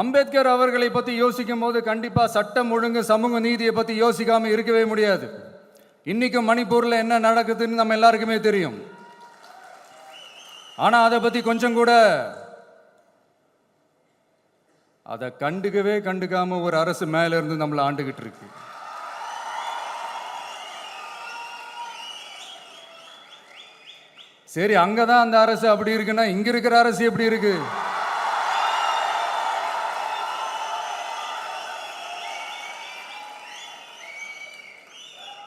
அம்பேத்கர் அவர்களை பற்றி யோசிக்கும் போது கண்டிப்பாக சட்டம் ஒழுங்கு சமூக நீதியை பற்றி யோசிக்காமல் இருக்கவே முடியாது. இன்றைக்கும் மணிப்பூரில் என்ன நடக்குதுன்னு நம்ம எல்லாருக்குமே தெரியும். ஆனால் அதை பற்றி கொஞ்சம் கூட அதை கண்டுக்கவே கண்டுக்காம ஒரு அரசு மேலேருந்து நம்மளை ஆண்டுகிட்டு இருக்கு. சரி அங்கே தான் அந்த அரசு அப்படி இருக்குன்னா இங்கே இருக்கிற அரசு எப்படி இருக்குது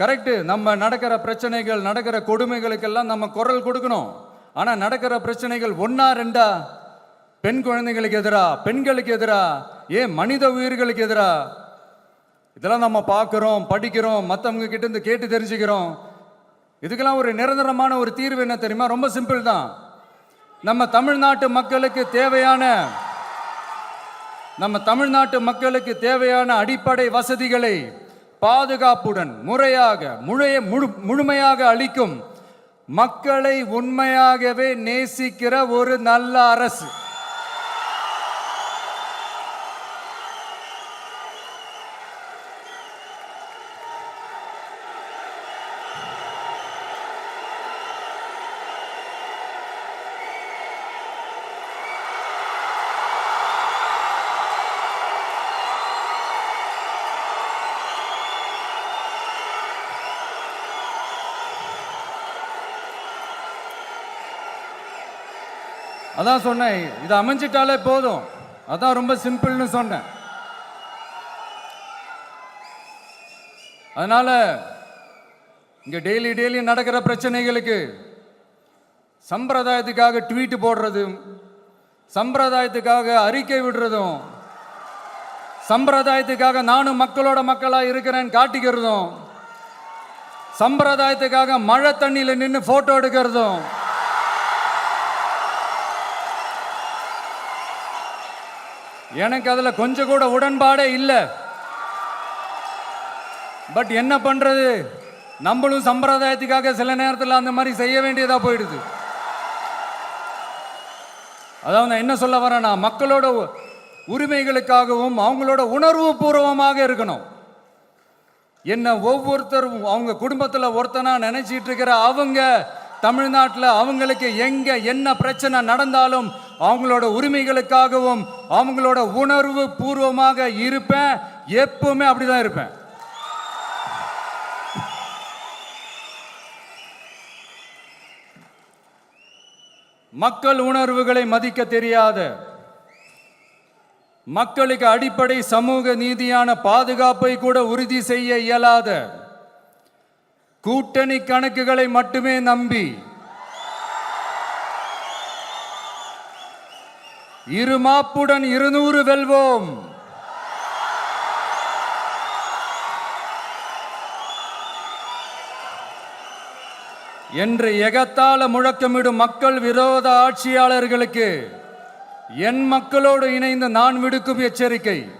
கரெக்டு நம்ம நடக்கிற பிரச்சனைகள் நடக்கிற கொடுமைகளுக்கெல்லாம் நம்ம குரல் கொடுக்கணும். ஆனால் நடக்கிற பிரச்சனைகள் ஒன்றா ரெண்டா? பெண் குழந்தைகளுக்கு எதிராக பெண்களுக்கு எதிராக ஏன் மனித உயிர்களுக்கு எதிராக இதெல்லாம் நம்ம பார்க்குறோம் படிக்கிறோம் மற்றவங்க கிட்ட இருந்து கேட்டு தெரிஞ்சுக்கிறோம். இதுக்கெல்லாம் ஒரு நிரந்தரமான ஒரு தீர்வு என்ன தெரியுமா? ரொம்ப சிம்பிள் தான். நம்ம தமிழ்நாட்டு மக்களுக்கு தேவையான நம்ம தமிழ்நாட்டு மக்களுக்கு தேவையான அடிப்படை வசதிகளை பாதுகாப்புடன் முறையாக முழைய முழு முழுமையாக அளிக்கும் மக்களை உண்மையாகவே நேசிக்கிற ஒரு நல்ல அரசு. அதான் சொன்னேன் இது அமைஞ்சிட்டாலே போதும். அதான் ரொம்ப சிம்பிள்னு சொன்னேன். அதனால இங்க டெய்லி டெய்லி நடக்கிற பிரச்சனைகளுக்கு சம்பிரதாயத்துக்காக ட்வீட் போடுறதும் சம்பிரதாயத்துக்காக அறிக்கை விடுறதும் சம்பிரதாயத்துக்காக நானும் மக்களோட மக்களாக இருக்கிறேன்னு காட்டிக்கிறதும் சம்பிரதாயத்துக்காக மழை தண்ணியில் நின்று ஃபோட்டோ எடுக்கிறதும் எனக்கு அதில் கொஞ்சம் கூட உடன்பாடே இல்லை. பட் என்ன பண்ணுறது நம்மளும் சம்பிரதாயத்துக்காக சில நேரத்தில் அந்த மாதிரி செய்ய வேண்டியதாக போயிடுது. அதாவது நான் என்ன சொல்ல வரேன்னா மக்களோட உரிமைகளுக்காகவும் அவங்களோட உணர்வு பூர்வமாக இருக்கணும். என்ன ஒவ்வொருத்தரும் அவங்க குடும்பத்தில் ஒருத்தனா நினைச்சிட்டு இருக்கிற அவங்க தமிழ்நாட்டில் அவங்களுக்கு எங்க என்ன பிரச்சனை நடந்தாலும் அவங்களோட உரிமைகளுக்காகவும் அவங்களோட உணர்வு பூர்வமாக இருப்பேன். எப்பவுமே அப்படிதான் இருப்பேன். மக்கள் உணர்வுகளை மதிக்க தெரியாத. மக்களுக்கு அடிப்படை சமூக நீதியான பாதுகாப்பை கூட உறுதி செய்ய இயலாத. கூட்டணி கணக்குகளை மட்டுமே நம்பி இருமாப்புடன் இருநூறு வெல்வோம். என்று எகத்தால முழக்கமிடும் மக்கள் விரோத ஆட்சியாளர்களுக்கு என் மக்களோடு இணைந்து நான் விடுக்கும் எச்சரிக்கை.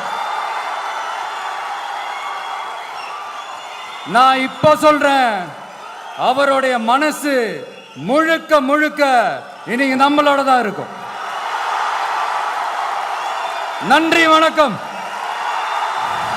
நான் இப்ப சொல்றேன். அவருடைய மனசு முழுக்க முழுக்க இன்னைக்கு நம்மளோட தான் இருக்கும். நன்றி வணக்கம்.